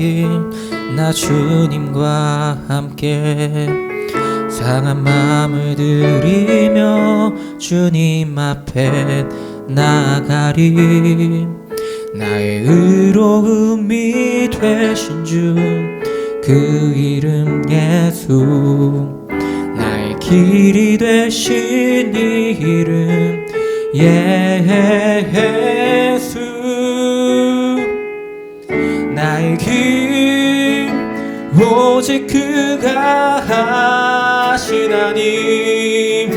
길나 주님과 함께 상한 마음을 들이며 주님 앞에 나가리. 나의 의로움이 되신 주 그 이름 예수. 나의 길이 되신 이 이름 예수 오직 그가 하시나니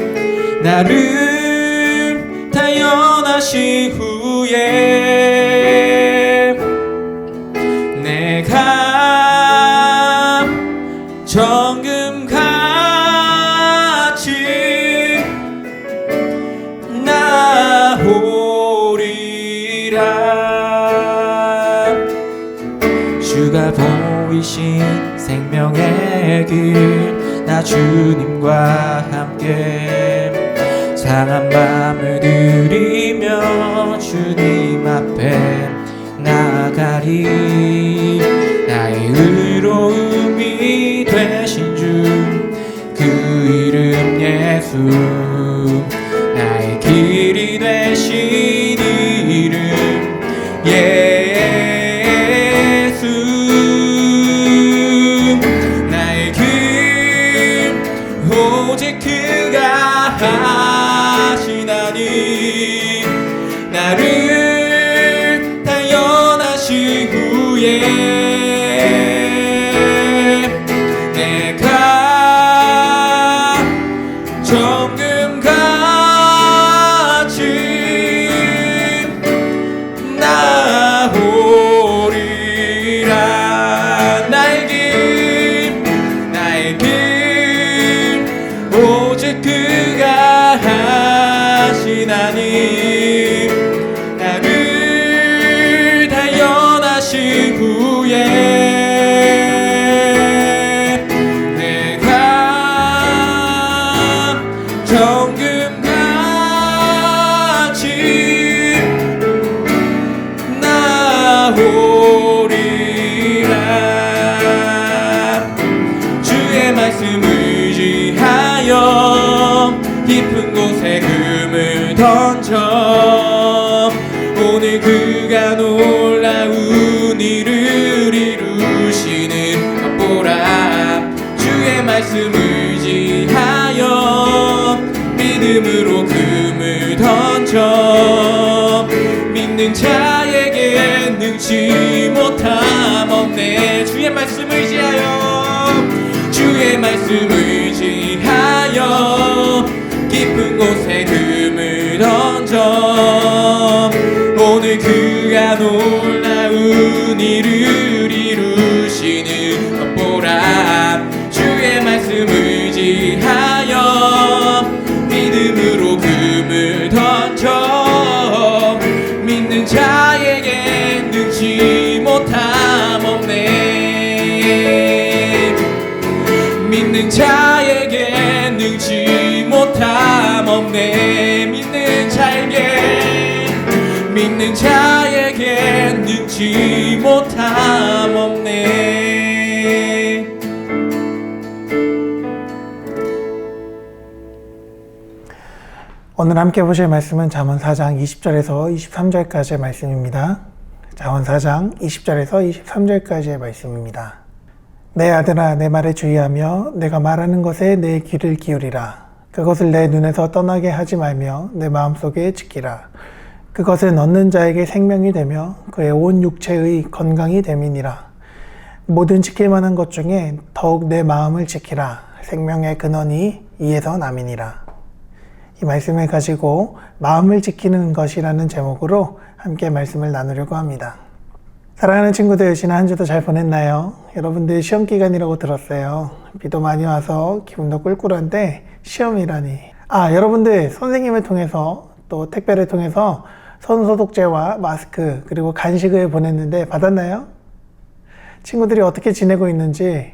나를 태어나신 후에 길나 주님과 함께 상한 마음을 들이며 주님 앞에 나가리 후 말씀 의지하여 믿음으로 금을 던져 믿는 자에게 능치 못함 없네. 주의 말씀 의지하여 주의 말씀 의지하여 깊은 곳에 금을 던져 오늘 그가 놀라운 일을 자에게 능치 못함 없네 오늘 함께 보실 말씀은 잠언 4장 20절에서 23절까지의 말씀입니다. 잠언 4장 20절에서 23절까지의 말씀입니다. 내 아들아 내 말에 주의하며 내가 말하는 것에 내 귀를 기울이라. 그것을 내 눈에서 떠나게 하지 말며 내 마음속에 지키라. 그것은 얻는 자에게 생명이 되며 그의 온 육체의 건강이 됨이니라. 모든 지킬 만한 것 중에 더욱 내 마음을 지키라. 생명의 근원이 이에서 남이니라. 이 말씀을 가지고 마음을 지키는 것이라는 제목으로 함께 말씀을 나누려고 합니다. 사랑하는 친구들, 지난 한 주도 잘 보냈나요? 여러분들 시험 기간이라고 들었어요. 비도 많이 와서 기분도 꿀꿀한데 시험이라니. 아, 여러분들 선생님을 통해서 또 택배를 통해서 손소독제와 마스크 그리고 간식을 보냈는데 받았나요? 친구들이 어떻게 지내고 있는지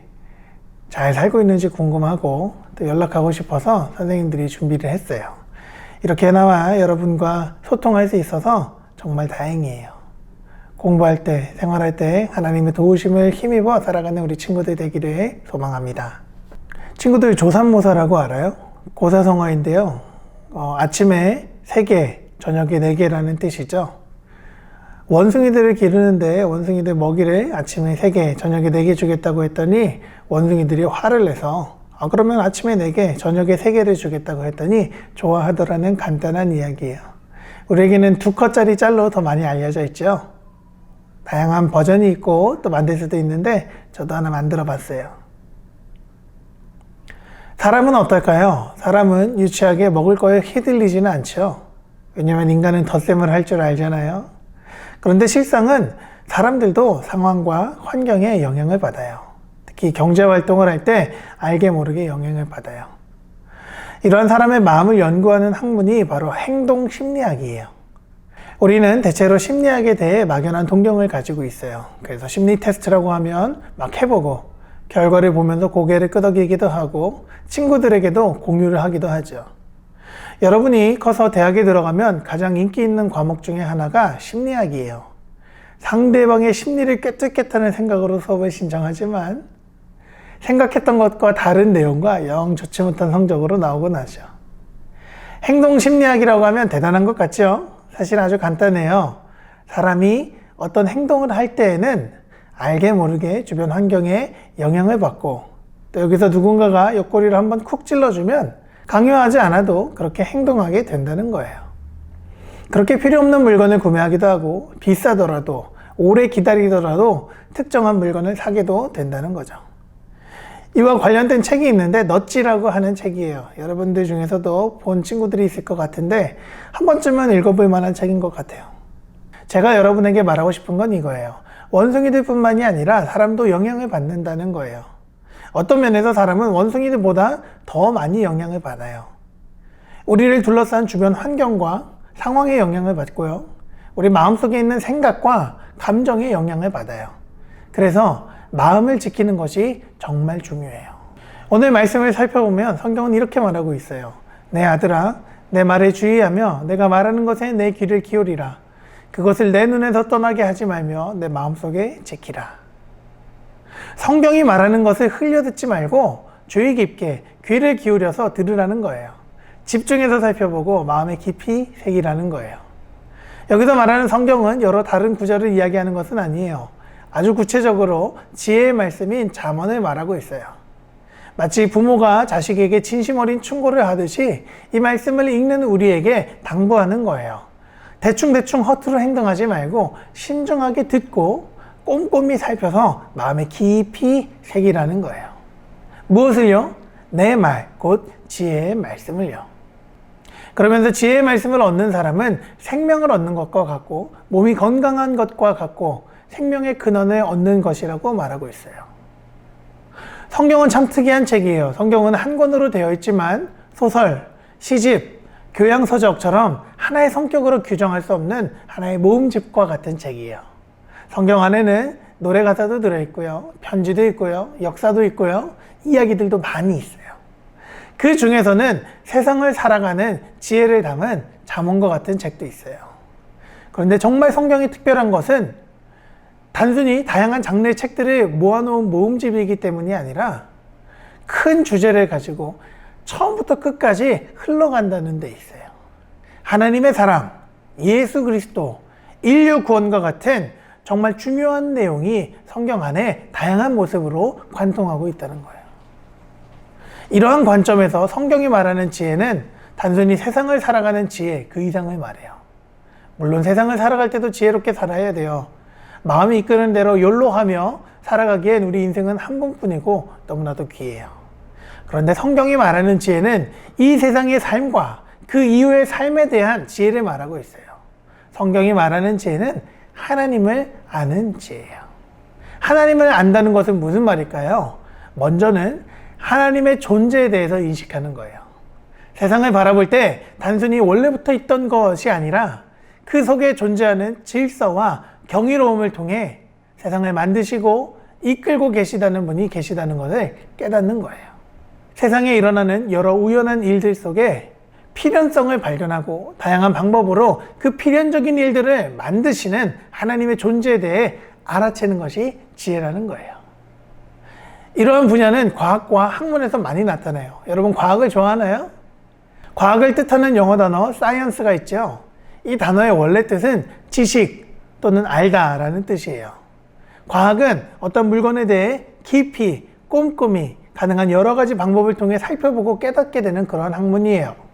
잘 살고 있는지 궁금하고 또 연락하고 싶어서 선생님들이 준비를 했어요. 이렇게나마 여러분과 소통할 수 있어서 정말 다행이에요. 공부할 때, 생활할 때 하나님의 도우심을 힘입어 살아가는 우리 친구들 되기를 소망합니다. 친구들 조산모사라고 알아요? 고사성어인데요. 어, 아침에 3개, 저녁에 4개라는 뜻이죠. 원숭이들을 기르는데 원숭이들 먹이를 아침에 3개, 저녁에 4개 주겠다고 했더니 원숭이들이 화를 내서 아, 그러면 아침에 4개, 저녁에 3개를 주겠다고 했더니 좋아하더라는 간단한 이야기예요. 우리에게는 두 컷짜리 짤로 더 많이 알려져 있죠. 다양한 버전이 있고 또 만들 수도 있는데 저도 하나 만들어 봤어요. 사람은 어떨까요? 사람은 유치하게 먹을 거에 휘둘리지는 않죠. 왜냐하면 인간은 덧셈을 할 줄 알잖아요. 그런데 실상은 사람들도 상황과 환경에 영향을 받아요. 특히 경제 활동을 할 때 알게 모르게 영향을 받아요. 이러한 사람의 마음을 연구하는 학문이 바로 행동 심리학이에요. 우리는 대체로 심리학에 대해 막연한 동경을 가지고 있어요. 그래서 심리 테스트라고 하면 막 해보고 결과를 보면서 고개를 끄덕이기도 하고 친구들에게도 공유를 하기도 하죠. 여러분이 커서 대학에 들어가면 가장 인기 있는 과목 중에 하나가 심리학이에요. 상대방의 심리를 꿰뚫겠다는 생각으로 수업을 신청하지만 생각했던 것과 다른 내용과 영 좋지 못한 성적으로 나오곤 하죠. 행동 심리학이라고 하면 대단한 것 같죠? 사실 아주 간단해요. 사람이 어떤 행동을 할 때에는 알게 모르게 주변 환경에 영향을 받고 또 여기서 누군가가 옆구리를 한번 쿡 찔러주면 강요하지 않아도 그렇게 행동하게 된다는 거예요. 그렇게 필요 없는 물건을 구매하기도 하고 비싸더라도 오래 기다리더라도 특정한 물건을 사게도 된다는 거죠. 이와 관련된 책이 있는데 넛지라고 하는 책이에요. 여러분들 중에서도 본 친구들이 있을 것 같은데 한 번쯤은 읽어볼 만한 책인 것 같아요. 제가 여러분에게 말하고 싶은 건 이거예요. 원숭이들뿐만이 아니라 사람도 영향을 받는다는 거예요. 어떤 면에서 사람은 원숭이들보다 더 많이 영향을 받아요. 우리를 둘러싼 주변 환경과 상황에 영향을 받고요. 우리 마음속에 있는 생각과 감정에 영향을 받아요. 그래서 마음을 지키는 것이 정말 중요해요. 오늘 말씀을 살펴보면 성경은 이렇게 말하고 있어요. 내 아들아, 내 말에 주의하며 내가 말하는 것에 내 귀를 기울이라. 그것을 내 눈에서 떠나게 하지 말며 내 마음속에 지키라. 성경이 말하는 것을 흘려듣지 말고 주의 깊게 귀를 기울여서 들으라는 거예요. 집중해서 살펴보고 마음에 깊이 새기라는 거예요. 여기서 말하는 성경은 여러 다른 구절을 이야기하는 것은 아니에요. 아주 구체적으로 지혜의 말씀인 잠언을 말하고 있어요. 마치 부모가 자식에게 진심 어린 충고를 하듯이 이 말씀을 읽는 우리에게 당부하는 거예요. 대충대충 허투루 행동하지 말고 신중하게 듣고 꼼꼼히 살펴서 마음에 깊이 새기라는 거예요. 무엇을요? 내 말, 곧 지혜의 말씀을요. 그러면서 지혜의 말씀을 얻는 사람은 생명을 얻는 것과 같고 몸이 건강한 것과 같고 생명의 근원을 얻는 것이라고 말하고 있어요. 성경은 참 특이한 책이에요. 성경은 한 권으로 되어 있지만 소설, 시집, 교양서적처럼 하나의 성격으로 규정할 수 없는 하나의 모음집과 같은 책이에요. 성경 안에는 노래 가사도 들어있고요. 편지도 있고요. 역사도 있고요. 이야기들도 많이 있어요. 그 중에서는 세상을 살아가는 지혜를 담은 잠언과 같은 책도 있어요. 그런데 정말 성경이 특별한 것은 단순히 다양한 장르의 책들을 모아놓은 모음집이기 때문이 아니라 큰 주제를 가지고 처음부터 끝까지 흘러간다는 데 있어요. 하나님의 사랑, 예수 그리스도, 인류 구원과 같은 정말 중요한 내용이 성경 안에 다양한 모습으로 관통하고 있다는 거예요. 이러한 관점에서 성경이 말하는 지혜는 단순히 세상을 살아가는 지혜 그 이상을 말해요. 물론 세상을 살아갈 때도 지혜롭게 살아야 돼요. 마음이 이끄는 대로 연로하며 살아가기엔 우리 인생은 한 번뿐이고 너무나도 귀해요. 그런데 성경이 말하는 지혜는 이 세상의 삶과 그 이후의 삶에 대한 지혜를 말하고 있어요. 성경이 말하는 지혜는 하나님을 아는 지혜예요. 하나님을 안다는 것은 무슨 말일까요? 먼저는 하나님의 존재에 대해서 인식하는 거예요. 세상을 바라볼 때 단순히 원래부터 있던 것이 아니라 그 속에 존재하는 질서와 경이로움을 통해 세상을 만드시고 이끌고 계시다는 분이 계시다는 것을 깨닫는 거예요. 세상에 일어나는 여러 우연한 일들 속에 필연성을 발견하고 다양한 방법으로 그 필연적인 일들을 만드시는 하나님의 존재에 대해 알아채는 것이 지혜라는 거예요. 이러한 분야는 과학과 학문에서 많이 나타나요. 여러분 과학을 좋아하나요? 과학을 뜻하는 영어 단어 science가 있죠. 이 단어의 원래 뜻은 지식 또는 알다라는 뜻이에요. 과학은 어떤 물건에 대해 깊이, 꼼꼼히 가능한 여러 가지 방법을 통해 살펴보고 깨닫게 되는 그런 학문이에요.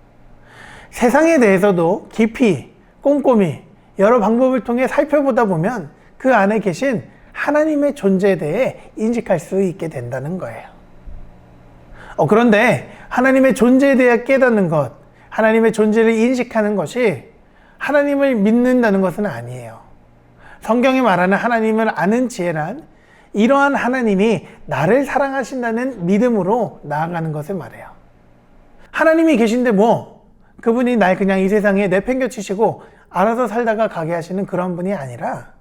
세상에 대해서도 깊이, 꼼꼼히 여러 방법을 통해 살펴보다 보면 그 안에 계신 하나님의 존재에 대해 인식할 수 있게 된다는 거예요. 어, 그런데 하나님의 존재에 대해 깨닫는 것, 하나님의 존재를 인식하는 것이 하나님을 믿는다는 것은 아니에요. 성경이 말하는 하나님을 아는 지혜란 이러한 하나님이 나를 사랑하신다는 믿음으로 나아가는 것을 말해요. 하나님이 계신데 뭐 그분이 날 그냥 이 세상에 내팽겨치시고 알아서 살다가 가게 하시는 그런 분이 아니라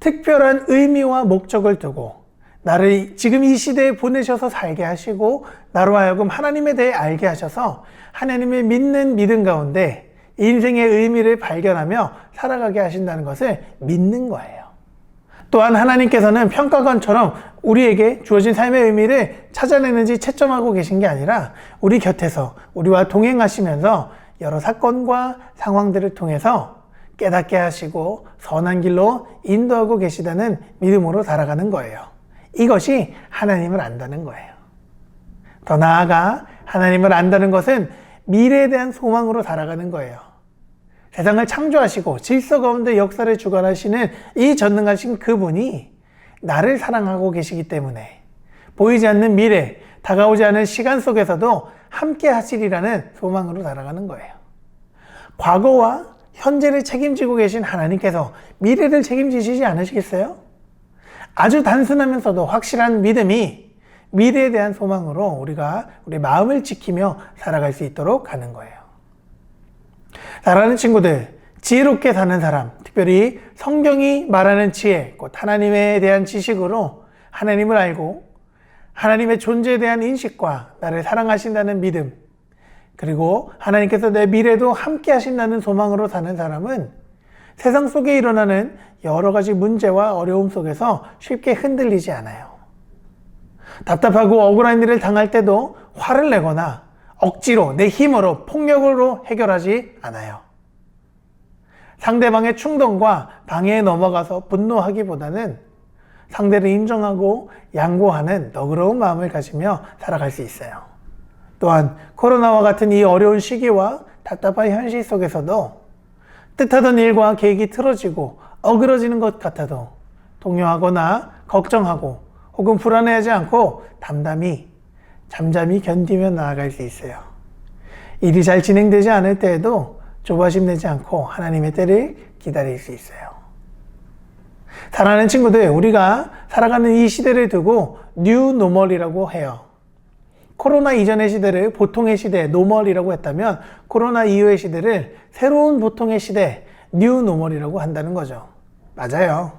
특별한 의미와 목적을 두고 나를 지금 이 시대에 보내셔서 살게 하시고 나로 하여금 하나님에 대해 알게 하셔서 하나님을 믿는 믿음 가운데 인생의 의미를 발견하며 살아가게 하신다는 것을 믿는 거예요. 또한 하나님께서는 평가관처럼 우리에게 주어진 삶의 의미를 찾아내는지 채점하고 계신 게 아니라 우리 곁에서 우리와 동행하시면서 여러 사건과 상황들을 통해서 깨닫게 하시고 선한 길로 인도하고 계시다는 믿음으로 살아가는 거예요. 이것이 하나님을 안다는 거예요. 더 나아가 하나님을 안다는 것은 미래에 대한 소망으로 살아가는 거예요. 세상을 창조하시고 질서 가운데 역사를 주관하시는 이 전능하신 그분이 나를 사랑하고 계시기 때문에 보이지 않는 미래, 다가오지 않은 시간 속에서도 함께 하시리라는 소망으로 살아가는 거예요. 과거와 현재를 책임지고 계신 하나님께서 미래를 책임지시지 않으시겠어요? 아주 단순하면서도 확실한 믿음이 미래에 대한 소망으로 우리가 우리 마음을 지키며 살아갈 수 있도록 하는 거예요. 사랑하는 친구들, 지혜롭게 사는 사람, 특별히 성경이 말하는 지혜, 곧 하나님에 대한 지식으로 하나님을 알고 하나님의 존재에 대한 인식과 나를 사랑하신다는 믿음, 그리고 하나님께서 내 미래도 함께 하신다는 소망으로 사는 사람은 세상 속에 일어나는 여러 가지 문제와 어려움 속에서 쉽게 흔들리지 않아요. 답답하고 억울한 일을 당할 때도 화를 내거나 억지로 내 힘으로 폭력으로 해결하지 않아요. 상대방의 충동과 방해에 넘어가서 분노하기보다는 상대를 인정하고 양보하는 너그러운 마음을 가지며 살아갈 수 있어요. 또한 코로나와 같은 이 어려운 시기와 답답한 현실 속에서도 뜻하던 일과 계획이 틀어지고 어그러지는 것 같아도 동요하거나 걱정하고 혹은 불안해하지 않고 담담히 잠잠히 견디며 나아갈 수 있어요. 일이 잘 진행되지 않을 때에도 조바심 내지 않고 하나님의 때를 기다릴 수 있어요. 사랑하는 친구들, 우리가 살아가는 이 시대를 두고 뉴 노멀이라고 해요. 코로나 이전의 시대를 보통의 시대, 노멀이라고 했다면 코로나 이후의 시대를 새로운 보통의 시대, 뉴 노멀이라고 한다는 거죠. 맞아요.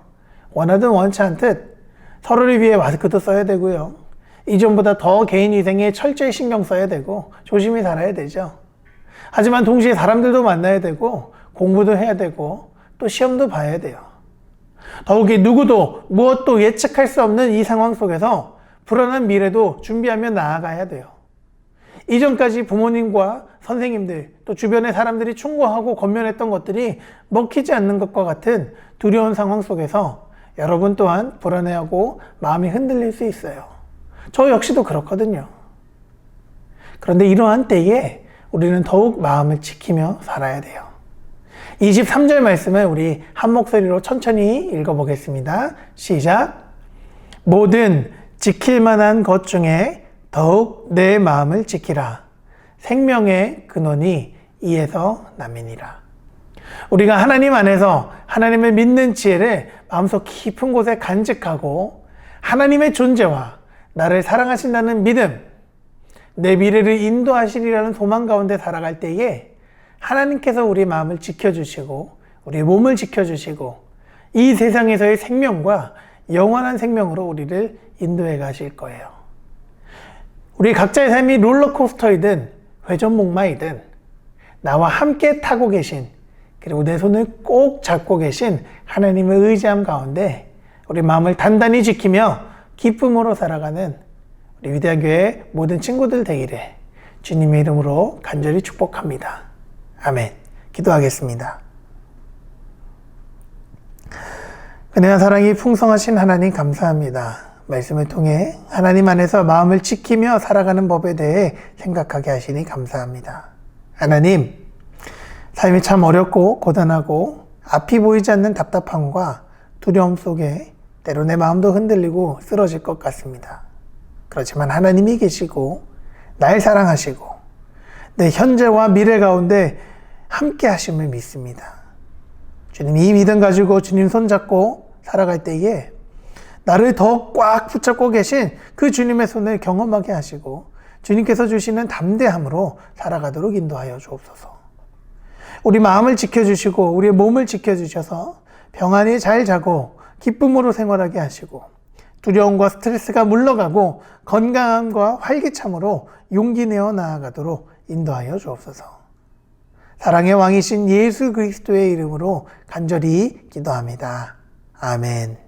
원하든 원치 않듯 서로를 위해 마스크도 써야 되고요. 이전보다 더 개인 위생에 철저히 신경 써야 되고 조심히 살아야 되죠. 하지만 동시에 사람들도 만나야 되고 공부도 해야 되고 또 시험도 봐야 돼요. 더욱이 누구도 무엇도 예측할 수 없는 이 상황 속에서 불안한 미래도 준비하며 나아가야 돼요. 이전까지 부모님과 선생님들 또 주변의 사람들이 충고하고 권면했던 것들이 먹히지 않는 것과 같은 두려운 상황 속에서 여러분 또한 불안해하고 마음이 흔들릴 수 있어요. 저 역시도 그렇거든요. 그런데 이러한 때에 우리는 더욱 마음을 지키며 살아야 돼요. 23절 말씀을 우리 한 목소리로 천천히 읽어보겠습니다. 시작. 모든 지킬 만한 것 중에 더욱 내 마음을 지키라. 생명의 근원이 이에서 남이니라. 우리가 하나님 안에서 하나님을 믿는 지혜를 마음속 깊은 곳에 간직하고 하나님의 존재와 나를 사랑하신다는 믿음, 내 미래를 인도하시리라는 소망 가운데 살아갈 때에 하나님께서 우리 마음을 지켜주시고 우리 몸을 지켜주시고 이 세상에서의 생명과 영원한 생명으로 우리를 인도해 가실 거예요. 우리 각자의 삶이 롤러코스터이든 회전목마이든 나와 함께 타고 계신 그리고 내 손을 꼭 잡고 계신 하나님을 의지함 가운데 우리 마음을 단단히 지키며 기쁨으로 살아가는 우리 위대한 교회 모든 친구들 되기를 주님의 이름으로 간절히 축복합니다. 아멘. 기도하겠습니다. 은혜와 사랑이 풍성하신 하나님 감사합니다. 말씀을 통해 하나님 안에서 마음을 지키며 살아가는 법에 대해 생각하게 하시니 감사합니다. 하나님, 삶이 참 어렵고 고단하고 앞이 보이지 않는 답답함과 두려움 속에 때로 내 마음도 흔들리고 쓰러질 것 같습니다. 그렇지만 하나님이 계시고 날 사랑하시고 내 현재와 미래 가운데 함께 하심을 믿습니다. 주님 이 믿음 가지고 주님 손잡고 살아갈 때에 나를 더 꽉 붙잡고 계신 그 주님의 손을 경험하게 하시고 주님께서 주시는 담대함으로 살아가도록 인도하여 주옵소서. 우리 마음을 지켜주시고 우리의 몸을 지켜주셔서 평안히 잘 자고 기쁨으로 생활하게 하시고 두려움과 스트레스가 물러가고 건강함과 활기참으로 용기 내어 나아가도록 인도하여 주옵소서. 사랑의 왕이신 예수 그리스도의 이름으로 간절히 기도합니다. 아멘.